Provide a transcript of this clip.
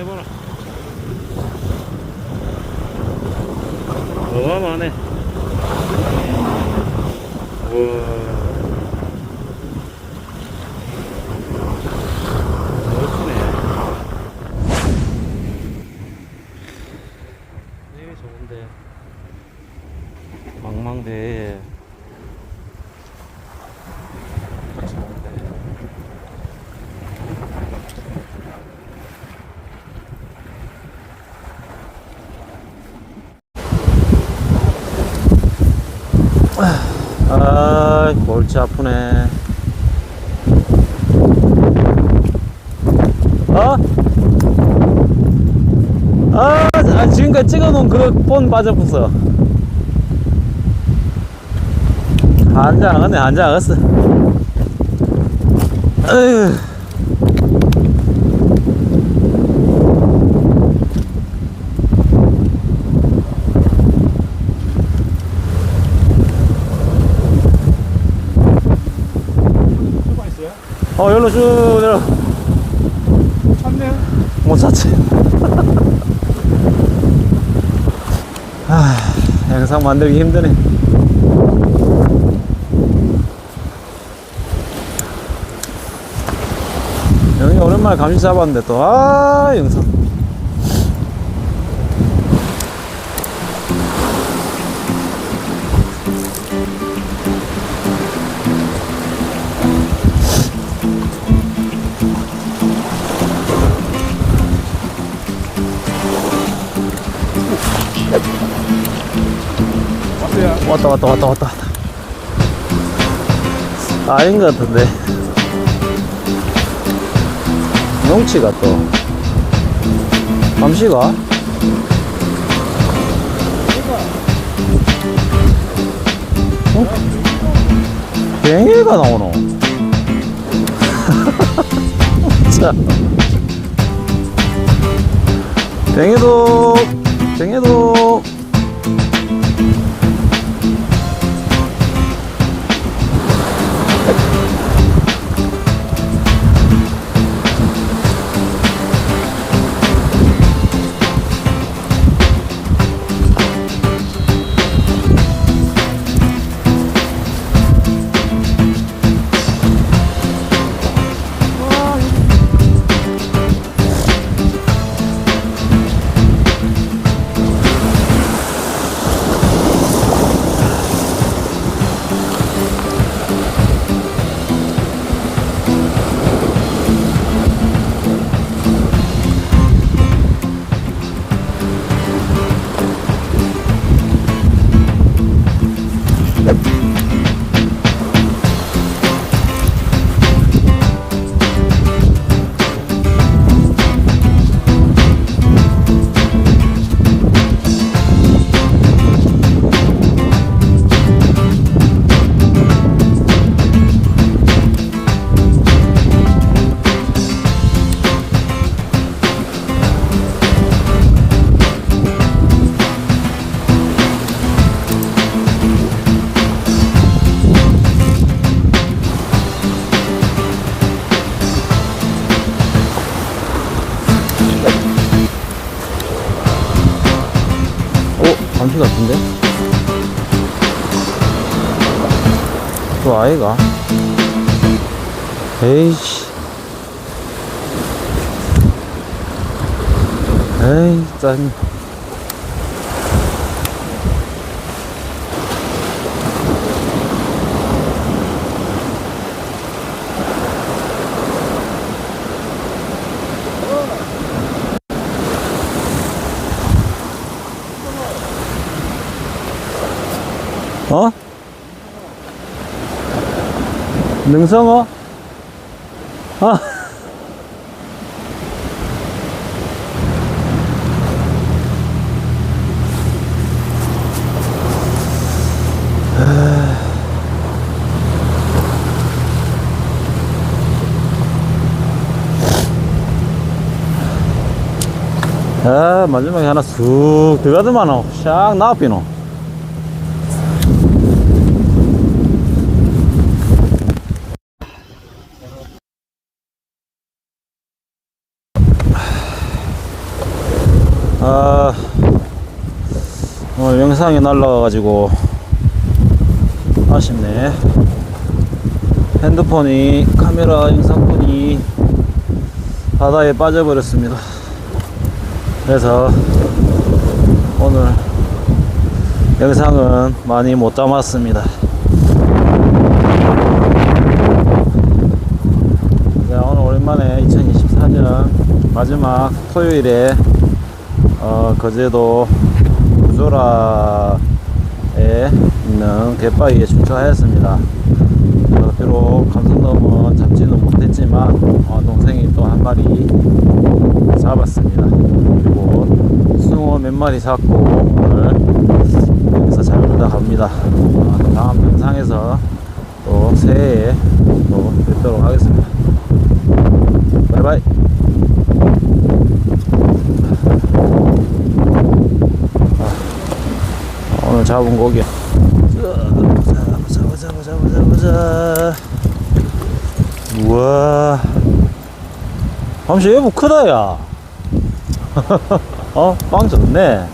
해봐라. 어마어마하네. 우와. 멋지네. 되게 좋은데. 망망대. 좋은데. 아, 골치 아프네. 어? 아, 아, 지금까지 찍어놓은 그폰 빠져붙어. 한장 하네, 한장 하겠어. 에휴. 수가 있어요? 어, 여기로 쭉 내려. 찾네요. 못 찾지. 아, 영상 만들기 힘드네. 여기 오랜만에 감시 잡았는데 또, 아, 영상. 왔다, 왔다, 왔다, 왔다. 왔다. 아닌 것 같은데. 명치가 또. 감시가? 어? 뱅이가 나오노? 자. 뱅이도, 뱅이도. 또 아이가? 에이씨. 에이, 짠. 어? 능성어? 아. 아, 마지막에 하나 쑥 들어가더만은 샥 나와비노. 아, 영상이 날라가가지고 아쉽네. 핸드폰이 카메라 영상폰이 바다에 빠져버렸습니다. 그래서 오늘 영상은 많이 못 담았습니다. 자, 오늘 오랜만에 2024년 마지막 토요일에 어, 거제도 구 조라에 있는 갯바위에 출처하였습니다. 어, 비록 감성 넘은 잡지는 못했지만 어, 동생이 또 한 마리 잡았습니다. 그리고 숭어 몇 마리 잡고 오늘 여기서 잘 놀다 갑니다. 어, 다음 영상에서 또 새해에 또 뵙도록 하겠습니다. 바이바이. 아, 오늘 잡은 고기. 보자, 보자, 보자, 보자, 보자, 보자. 우와. 밤시 얘뭐 크다, 야. 어? 빵 좋네.